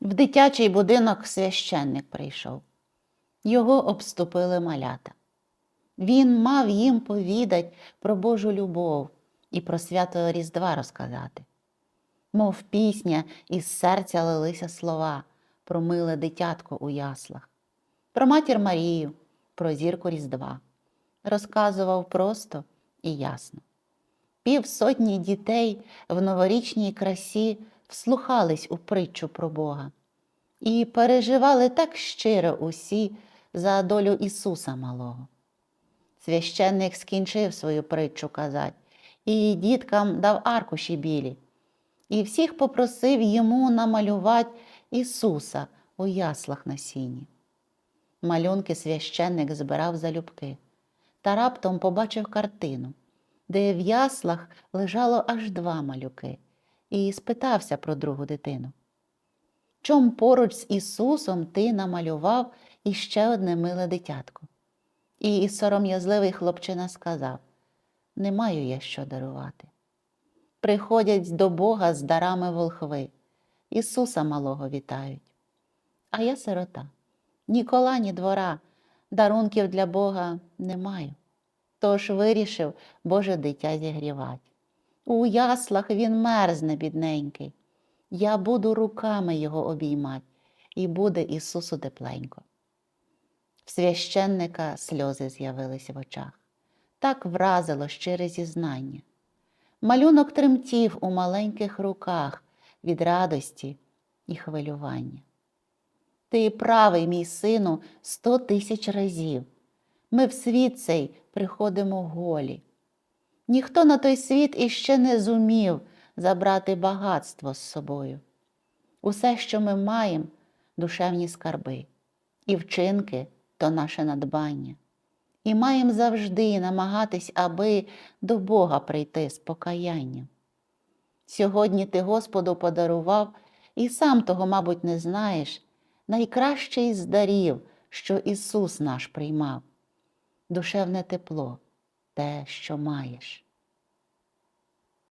В дитячий будинок священник прийшов. Його обступили малята. Він мав їм повідать про Божу любов і про свято Різдва розказати. Мов пісня, із серця лилися слова про миле дитятко у яслах, про матір Марію, про зірку Різдва. Розказував просто і ясно. Півсотні дітей в новорічній красі вслухались у притчу про Бога і переживали так щиро усі за долю Ісуса Малого. Священник скінчив свою притчу казать, і діткам дав аркуші білі, і всіх попросив йому намалювати Ісуса у яслах на сіні. Малюнки священник збирав залюбки, та раптом побачив картину, де в яслах лежало аж два малюки, і спитався про другу дитину. Чом поруч з Ісусом ти намалював іще одне миле дитятко? І сором'язливий хлопчина сказав: Не маю я що дарувати. Приходять до Бога з дарами волхви, Ісуса малого вітають. А я сирота, ні кола, ні двора, дарунків для Бога не маю. Тож вирішив Боже дитя зігрівать. У яслах він мерзне, бідненький. Я буду руками його обіймать, і буде Ісусу тепленько. В священника сльози з'явились в очах. Так вразило щире зізнання. Малюнок тремтів у маленьких руках від радості і хвилювання. Ти правий, мій сину, сто тисяч разів. Ми в світ цей приходимо голі. Ніхто на той світ іще не зумів забрати багатство з собою. Усе, що ми маємо, душевні скарби, і вчинки то наше надбання. І маємо завжди намагатись, аби до Бога прийти з покаянням. Сьогодні ти Господу подарував, і сам того, мабуть, не знаєш, найкращий з дарів, що Ісус наш приймав, душевне тепло, те, що маєш.